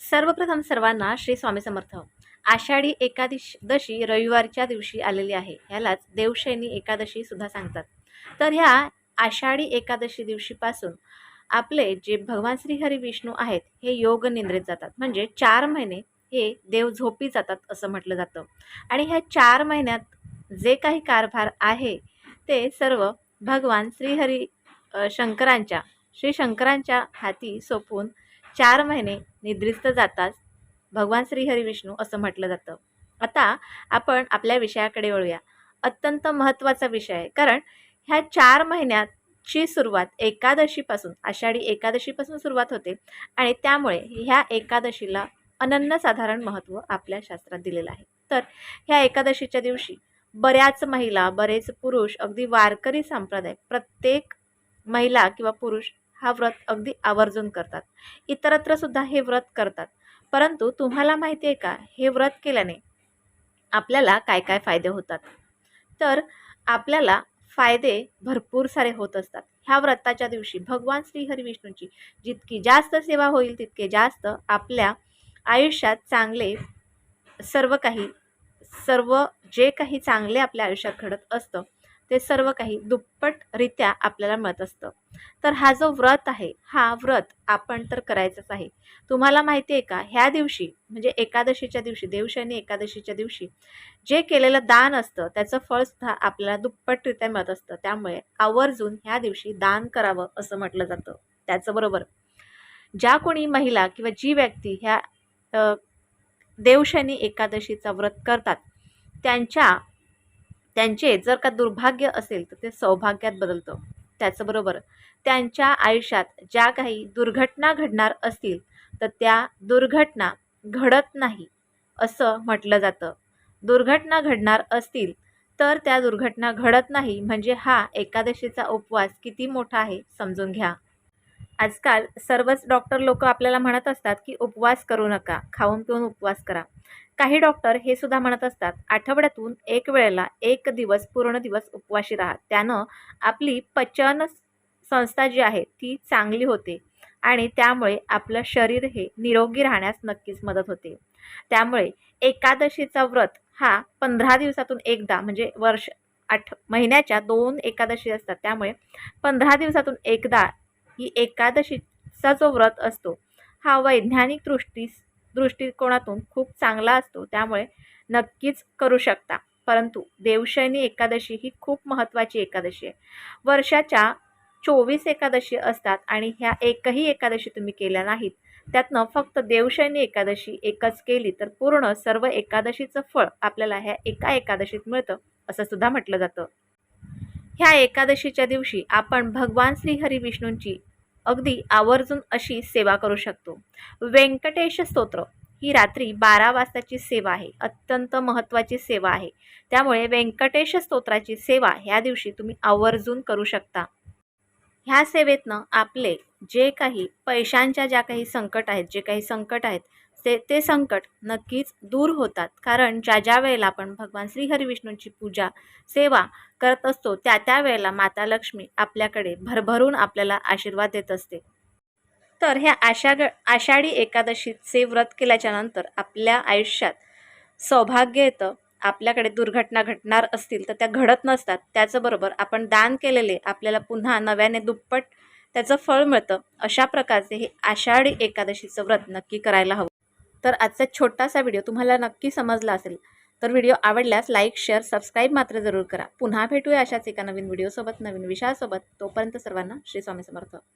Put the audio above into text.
सर्वप्रथम सर्वांना श्री स्वामी समर्थ. आषाढी एकादशी रविवारच्या दिवशी आलेली आहे. ह्यालाच देवशैनी एकादशी सुद्धा सांगतात. तर ह्या आषाढी एकादशी दिवशीपासून आपले जे भगवान श्रीहरी विष्णू आहेत हे योग निंद्रित जातात. म्हणजे चार महिने हे देव झोपी जातात असं म्हटलं जातं. आणि ह्या चार महिन्यात जे काही कारभार आहे ते सर्व भगवान श्रीहरी शंकरांच्या श्री शंकरांच्या हाती सोपून चार महिने निद्रिस्त जातात भगवान श्री विष्णू असं म्हटलं जातं. आता आपण आपल्या विषयाकडे वळूया. अत्यंत महत्त्वाचा विषय आहे. कारण ह्या चार महिन्याची सुरुवात एकादशीपासून आषाढी एकादशीपासून सुरुवात होते आणि त्यामुळे ह्या एकादशीला अनन्यसाधारण महत्त्व आपल्या शास्त्रात दिलेलं आहे. तर ह्या एकादशीच्या दिवशी बऱ्याच महिला बरेच पुरुष अगदी वारकरी संप्रदाय प्रत्येक महिला किंवा पुरुष हा व्रत अगदी आवर्जून करतात. इतरत्र सुद्धा हे व्रत करतात. परंतु तुम्हाला माहिती आहे का? हे व्रत केल्याने आपल्याला काय काय फायदे होतात? तर आपल्याला फायदे भरपूर सारे होत असतात. ह्या व्रताच्या दिवशी भगवान श्रीहरी विष्णूंची जितकी जास्त सेवा होईल तितके जास्त आपल्या आयुष्यात चांगले सर्व काही सर्व जे काही चांगले आपल्या आयुष्यात घडत असतं ते सर्व काही दुप्पटरित्या आपल्याला मिळत असतं. तर हा जो व्रत आहे हा व्रत आपण तर करायचंच आहे. तुम्हाला माहिती आहे का ह्या दिवशी म्हणजे एकादशीच्या दिवशी देवशनी एकादशीच्या दिवशी जे केलेलं दान असतं त्याचं फळसुद्धा आपल्याला दुप्पटरित्या मिळत असतं. त्यामुळे आवर्जून ह्या दिवशी दान करावं असं म्हटलं जातं. त्याचबरोबर ज्या कोणी महिला किंवा जी व्यक्ती ह्या देवशनी एकादशीचा व्रत करतात त्यांच्या त्यांचे जर का दुर्भाग्य असेल तर ते सौभाग्यात बदलतं. त्याचबरोबर त्यांच्या आयुष्यात ज्या काही दुर्घटना घडणार असतील तर त्या दुर्घटना घडत नाही असं म्हटलं जातं. दुर्घटना घडणार असतील तर त्या दुर्घटना घडत नाही म्हणजे हा एकादशीचा उपवास किती मोठा आहे समजून घ्या. आजकाल सर्वच डॉक्टर लोक आपल्याला म्हणत असतात की उपवास करू नका खाऊन पिऊन उपवास करा. काही डॉक्टर हे सुद्धा म्हणत असतात आठवड्यातून एक वेळेला एक दिवस पूर्ण दिवस उपवाशी राहा. त्यानं आपली पचन संस्था जी आहे ती चांगली होते आणि त्यामुळे आपलं शरीर हे निरोगी राहण्यास नक्कीच मदत होते. त्यामुळे एकादशीचा व्रत हा पंधरा दिवसातून एकदा म्हणजे वर्ष आठ महिन्याच्या दोन एकादशी असतात. त्यामुळे पंधरा दिवसातून एकदा ही एकादशीचा जो व्रत असतो हा वैज्ञानिक दृष्टी दृष्टिकोनातून खूप चांगला असतो. त्यामुळे नक्कीच करू शकता. परंतु देवशयनी एकादशी ही खूप महत्त्वाची एकादशी आहे. वर्षाच्या चोवीस एकादशी असतात आणि ह्या एकही एकादशी तुम्ही केल्या नाहीत. त्यातनं फक्त देवशयनी एकादशी एकच केली तर पूर्ण सर्व एकादशीचं फळ आपल्याला ह्या एका एकादशीत मिळतं असं सुद्धा म्हटलं जातं. ह्या एकादशीच्या दिवशी आपण भगवान श्रीहरी विष्णूंची अगदी आवर्जून अशी सेवा करू शकतो. व्यंकटेश स्तोत्र ही रात्री बारा वाजताची सेवा आहे. अत्यंत महत्त्वाची सेवा आहे. त्यामुळे व्यंकटेश स्तोत्राची सेवा ह्या दिवशी तुम्ही आवर्जून करू शकता. ह्या सेवेतनं आपले जे काही पैशांच्या ज्या काही संकट आहेत जे काही संकट आहेत ते ते संकट नक्कीच दूर होतात. कारण ज्या ज्या वेळेला आपण भगवान श्री विष्णूंची पूजा सेवा करत असतो त्या त्या वेळेला माता लक्ष्मी आपल्याकडे भरभरून आपल्याला आशीर्वाद देत असते. तर ह्या आषाढ आषाढी एकादशीचे व्रत केल्याच्यानंतर आपल्या आयुष्यात सौभाग्य येतं. आपल्याकडे दुर्घटना घडणार असतील तर त्या घडत नसतात. त्याचबरोबर आपण दान केलेले आपल्याला पुन्हा नव्याने दुप्पट त्याचं फळ मिळतं. अशा प्रकारचे हे आषाढी एकादशीचं व्रत नक्की करायला हवं. तर आजचा छोटासा व्हिडिओ तुम्हाला नक्की समजला असेल. तर व्हिडिओ आवडल्यास लाईक शेअर सबस्क्राईब मात्र जरूर करा. पुन्हा भेटूया अशाच एका नवीन व्हिडिओसोबत नवीन विषयासोबत. तोपर्यंत सर्वांना श्री स्वामी समर्थ.